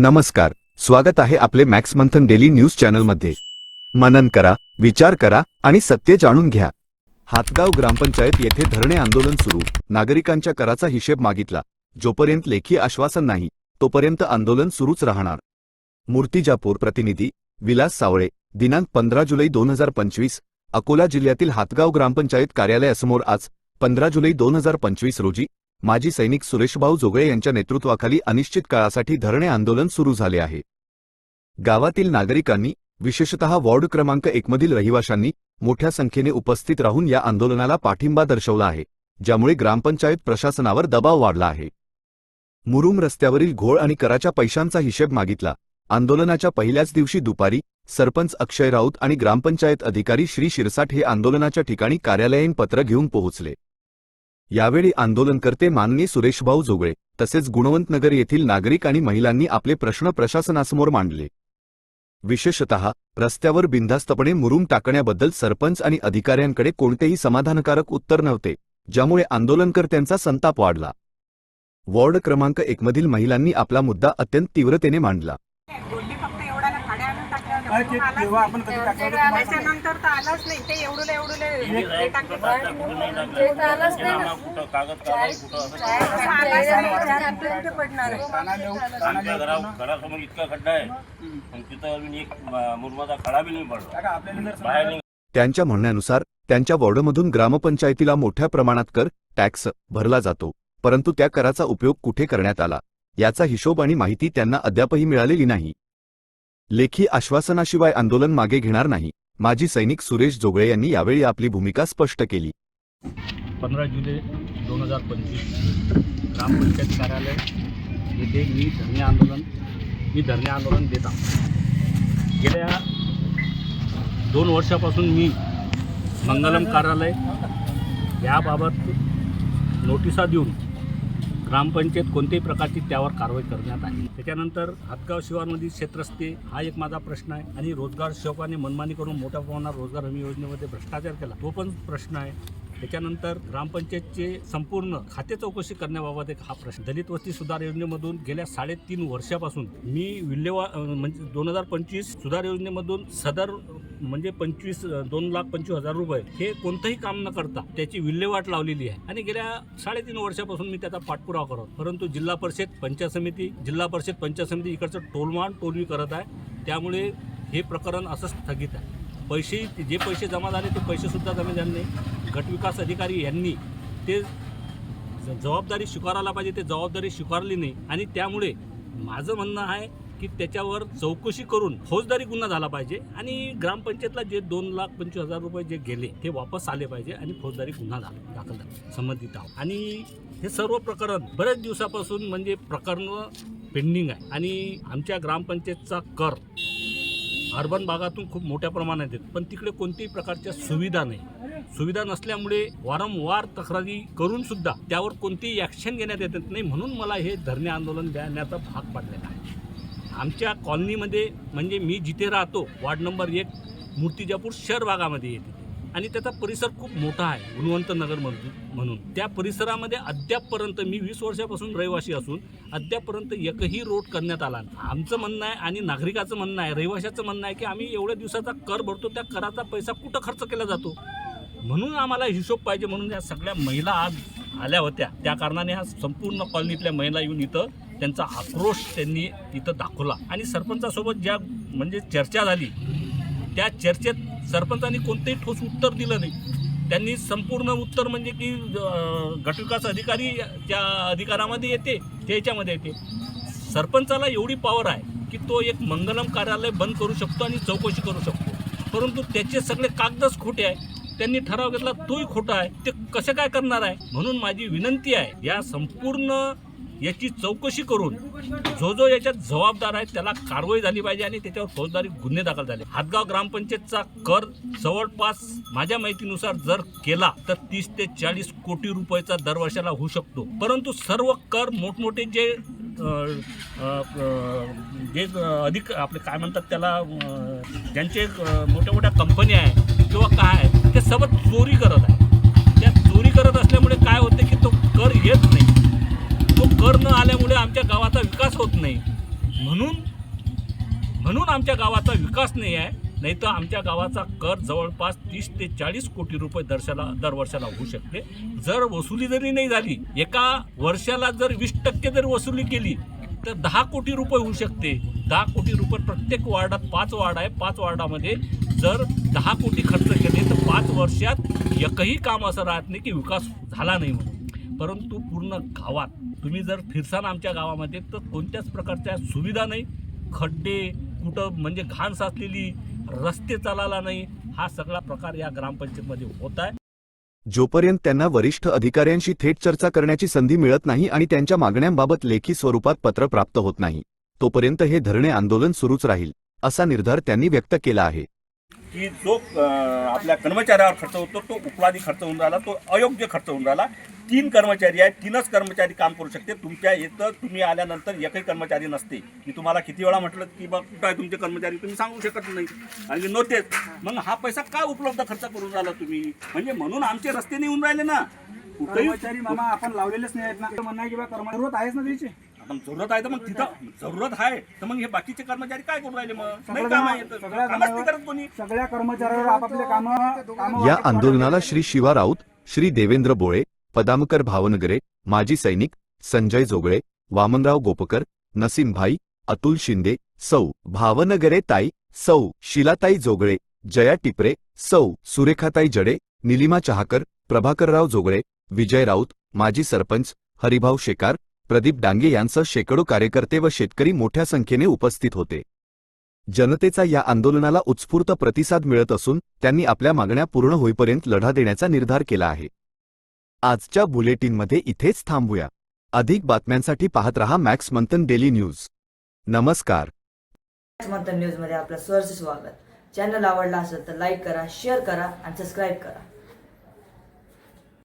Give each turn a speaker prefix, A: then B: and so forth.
A: नमस्कार स्वागत आहे आपले मॅक्स मंथन डेली न्यूज चॅनलमध्ये. मनन करा विचार करा आणि सत्य जाणून घ्या. हातगाव ग्रामपंचायत येथे धरणे आंदोलन सुरू. नागरिकांच्या कराचा हिशेब मागितला. जोपर्यंत लेखी आश्वासन नाही तोपर्यंत आंदोलन सुरूच राहणार. मूर्तिजापूर प्रतिनिधी विलास सावळे दिनांक पंधरा जुलै दोन हजार पंचवीस अकोला जिल्ह्यातील हातगाव ग्रामपंचायत कार्यालयासमोर आज पंधरा जुलै दोन हजार पंचवीस रोजी माजी सैनिक सुरेशभाऊ जोगळे यांच्या नेतृत्वाखाली अनिश्चित काळासाठी धरणे आंदोलन सुरू झाले आहे. गावातील नागरिकांनी विशेषतः वॉर्ड क्रमांक एकमधील रहिवाशांनी मोठ्या संख्येने उपस्थित राहून या आंदोलनाला पाठिंबा दर्शवला आहे ज्यामुळे ग्रामपंचायत प्रशासनावर दबाव वाढला आहे. मुरुम रस्त्यावरील घोळ आणि कराच्या पैशांचा हिशेब मागितला. आंदोलनाच्या पहिल्याच दिवशी दुपारी सरपंच अक्षय राऊत आणि ग्रामपंचायत अधिकारी श्री शिरसाट हे आंदोलनाच्या ठिकाणी कार्यालयीन पत्र घेऊन पोहोचले. यावेळी आंदोलनकर्ते माननीय सुरेशभाऊ जोगळे तसेच गुणवंतनगर येथील नागरिक आणि महिलांनी आपले प्रश्न प्रशासनासमोर मांडले. विशेषतः रस्त्यावर बिनधास्तपणे मुरुम टाकण्याबद्दल सरपंच आणि अधिकाऱ्यांकडे कोणतेही समाधानकारक उत्तर नव्हते ज्यामुळे आंदोलनकर्त्यांचा संताप वाढला. वॉर्ड क्रमांक एकमधील महिलांनी आपला मुद्दा अत्यंत तीव्रतेने मांडला.
B: त्याच्यानंतर तर आलाच नाही ते. आलाच नाही. पडणार
C: आमच्या घरा घरासमोर इतका खड्डा आहे. पण तिथं एक मुरमाचा खडा बी नाही पडला. बाहेर
A: त्यांच्या म्हणण्यानुसार त्यांच्या वॉर्डमधून ग्रामपंचायतीला मोठ्या प्रमाणात कर टॅक्स भरला जातो. परंतु त्या कराचा उपयोग कुठे करण्यात आला? याचा हिशोब आणि माहिती त्यांना अद्यापही मिळालेली नाही. लेखी आश्वासनाशिवाय आंदोलन मागे घेणार नाही. माजी सैनिक सुरेश जोगळे यांनी यावेळी आपली भूमिका स्पष्ट केली.
D: पंधरा जुलै दोन हजार पंचवीस ग्रामपंचायत कार्यालय येथे मी धरणे आंदोलन मी धरणे आंदोलन देत आहो. गेल्या दोन वर्षापासून मी मंगलम कार्यालय याबाबत नोटिसा देऊन ग्रामपंचायत कोणत्याही प्रकारची त्यावर कारवाई करण्यात आली. त्याच्यानंतर हातगाव शिवारमधील क्षेत्रस्ते हा एक माझा प्रश्न आहे आणि रोजगार सेवकाने मनमानी करून मोठ्या प्रमाणात रोजगार हमी योजनेमध्ये भ्रष्टाचार केला. तो पण प्रश्न आहे. त्याच्यानंतर ग्रामपंचायतचे संपूर्ण खाते चौकशी करण्याबाबत एक हा प्रश्न. दलित वस्ती सुधार योजनेमधून गेल्या साडेतीन वर्षापासून मी विल्हेवा म्हणजे दोन हजार पंचवीस सुधार योजनेमधून सदर म्हणजे पंचवीस दोन लाख पंचवीस हजार रुपये हे कोणतंही काम न करता त्याची विल्हेवाट लावलेली आहे. आणि गेल्या साडेतीन वर्षापासून मी त्याचा पाठपुरावा करत परंतु जिल्हा परिषद पंचायत समिती जिल्हा परिषद पंचायत समिती इकडचं टोलमान टोलवी करत आहे. त्यामुळे हे प्रकरण असं स्थगित आहे. पैसे जे पैसे जमा झाले ते पैसेसुद्धा जमा झाले नाही. गटविकास अधिकारी यांनी ते जबाबदारी स्वीकारायला पाहिजे ते जबाबदारी स्वीकारली नाही. आणि त्यामुळे माझं म्हणणं आहे की त्याच्यावर चौकशी करून फौजदारी गुन्हा झाला पाहिजे आणि ग्रामपंचायतला जे दोन लाख पंचवीस हजार रुपये जे गेले ते वापस आले पाहिजे आणि फौजदारी गुन्हा झाला दाखल झाला संबंधित आहोत. आणि हे सर्व प्रकरण बऱ्याच दिवसापासून म्हणजे प्रकरणं पेंडिंग आहे. आणि आमच्या ग्रामपंचायतचा कर अर्बन भागातून खूप मोठ्या प्रमाणात येत पण तिकडे कोणत्याही प्रकारच्या सुविधा नाही. सुविधा नसल्यामुळे वारंवार तक्रारी करून सुद्धा त्यावर कोणतीही ॲक्शन घेण्यात येत नाही म्हणून मला हे धरणे आंदोलन देण्याचा भाग पडलेला आहे. आमच्या कॉलनीमध्ये म्हणजे मी जिथे राहतो वार्ड नंबर एक मूर्तिजापूर शहर भागामध्ये येते. आणि त्याचा परिसर खूप मोठा आहे गुणवंत नगर म्हणून त्या परिसरामध्ये अद्यापपर्यंत मी वीस वर्षापासून रहिवासी असून अद्यापपर्यंत एकही रोड करण्यात आला आमचं म्हणणं आहे आणि नागरिकाचं म्हणणं आहे रहिवाशाचं म्हणणं आहे की आम्ही एवढ्या दिवसाचा कर भरतो त्या कराचा पैसा कुठं खर्च केला जातो? म्हणून आम्हाला हिशोब पाहिजे म्हणून या सगळ्या महिला आज आल्या होत्या. त्या कारणाने हा संपूर्ण कॉलनीतल्या महिला येऊन इथं त्यांचा आक्रोश त्यांनी इथं दाखवला. आणि सरपंचासोबत ज्या म्हणजे चर्चा झाली त्या चर्चेत सरपंचांनी कोणतेही ठोस उत्तर दिलं नाही. त्यांनी संपूर्ण उत्तर म्हणजे की गटविकास अधिकारी त्या अधिकारामध्ये येते त्याच्यामध्ये येते. सरपंचाला एवढी पॉवर आहे की तो एक मंगलम कार्यालय बंद करू शकतो आणि चौकशी करू शकतो. परंतु त्याचे सगळे कागदच खोटे आहे. त्यांनी ठराव घेतला तोही खोटा आहे. ते कसं काय करणार आहे? म्हणून माझी विनंती आहे या संपूर्ण याची चौकशी करून जो जो याच्यात जबाबदार आहे त्याला कारवाई झाली पाहिजे आणि त्याच्यावर फौजदारी गुन्हे दाखल झाले. हातगाव ग्रामपंचायतचा कर जवळपास माझ्या माहितीनुसार जर केला तर तीस ते चाळीस कोटी रुपयाचा दरवर्षाला होऊ शकतो. परंतु सर्व कर मोठमोठे जे जे अधिक आपले काय म्हणतात त्याला ज्यांचे मोठ्या मोठ्या कंपन्या आहे किंवा काय आहे ते सर्व चोरी करत आहे त्या चोरी करत असल्यामुळे काय होते की तो कर येत नाही तो कर न आल्यामुळे आमच्या गावाचा विकास होत नाही म्हणून म्हणून आमच्या गावाचा विकास नाही आहे नाही तर आमच्या गावाचा कर जवळपास तीस ते चाळीस कोटी रुपये दर्शाला दरवर्षाला होऊ शकते. जर वसुली जरी नाही झाली एका वर्षाला जर वीस टक्के जर वसुली केली तर दहा कोटी रुपये होऊ शकते. दहा कोटी रुपये प्रत्येक वार्डात पाच वार्ड आहे पाच वार्डामध्ये जर दहा कोटी खर्च केले तर पाच वर्षात एकही काम असं राहत नाही की विकास झाला नाही म्हणून. परंतु पूर्ण गावात तुम्ही जर फिरसान आमच्या गावामध्ये तर कोणत्याच प्रकारच्या सुविधा नाही. खड्डे कुठं म्हणजे घाण साचलेली रस्ते चालायला नाही. हा सगळा प्रकार या ग्रामपंचायतमध्ये होत आहे.
A: जोपर्यंत त्यांना वरिष्ठ अधिकाऱ्यांशी थेट चर्चा करण्याची संधी मिळत नाही आणि त्यांच्या मागण्यांबाबत लेखी स्वरूपात पत्र प्राप्त होत नाही तोपर्यंत हे धरणे आंदोलन सुरूच राहील असा निर्धार त्यांनी व्यक्त केला आहे.
C: की जो आपल्या कर्मचाऱ्यावर खर्च होतो तो उपलादी खर्च होऊन राहिला तो अयोग्य खर्च होऊन राहिला. तीन कर्मचारी आहेत तीनच कर्मचारी काम करू शकते. तुमच्या इथं तुम्ही आल्यानंतर एकही कर्मचारी नसते. मी तुम्हाला किती वेळा म्हटलं की बा कुठं आहे तुमचे कर्मचारी? तुम्ही सांगू शकत नाही. आणि नव्हतेच. मग हा पैसा का उपलब्ध खर्च करून राहिला तुम्ही? म्हणजे म्हणून आमचे रस्ते नाही येऊन राहिले ना. कुठेही
E: कर्मचारी मामा आपण लावलेलेच नाही आहेत ना. म्हणणं आहे की बा कर्मचारी जरूरत आहेच ना त्याची
C: जरूरत आहे तर मग तिथं जरूरत आहे. तर मग हे बाकीचे कर्मचारी काय करून राहिले मग? नाही
E: सगळ्या
C: काम आहे तर.
E: सगळ्या
C: कामच नाही करत कोणी.
E: सगळ्या कर्मचाऱ्यावर आपापले काम काम
A: या आंदोलनाला श्री शिवा राऊत श्री देवेंद्र बोळे पदामकर भावनगरे माजी सैनिक संजय जोगळे वामनराव गोपकर नसीमभाई अतुल शिंदे सौ भावनगरे ताई सौ शिलाताई जोगळे जया टिपरे सौ सुरेखाताई जडे निलिमा चहाकर प्रभाकरराव जोगळे विजय राऊत माजी सरपंच हरिभाऊ शेकार प्रदीप डांगे यांसह शेकडो कार्यकर्ते व शेतकरी मोठ्या संख्येने उपस्थित होते. जनतेचा या आंदोलनाला उत्स्फूर्त प्रतिसाद मिळत असून त्यांनी आपल्या मागण्या पूर्ण होईपर्यंत लढा देण्याचा निर्धार केला आहे. आजच्या बुलेटिनमध्ये इथेच थांबूया. अधिक बातम्यांसाठी पाहत रहा मॅक्स मंथन डेली न्यूज. नमस्कार.
F: मॅक्स मंथन न्यूजमध्ये आपलं सहर्ष स्वागत. चॅनल आवडला असेल तर लाईक करा शेअर करा आणि सबस्क्राईब करा.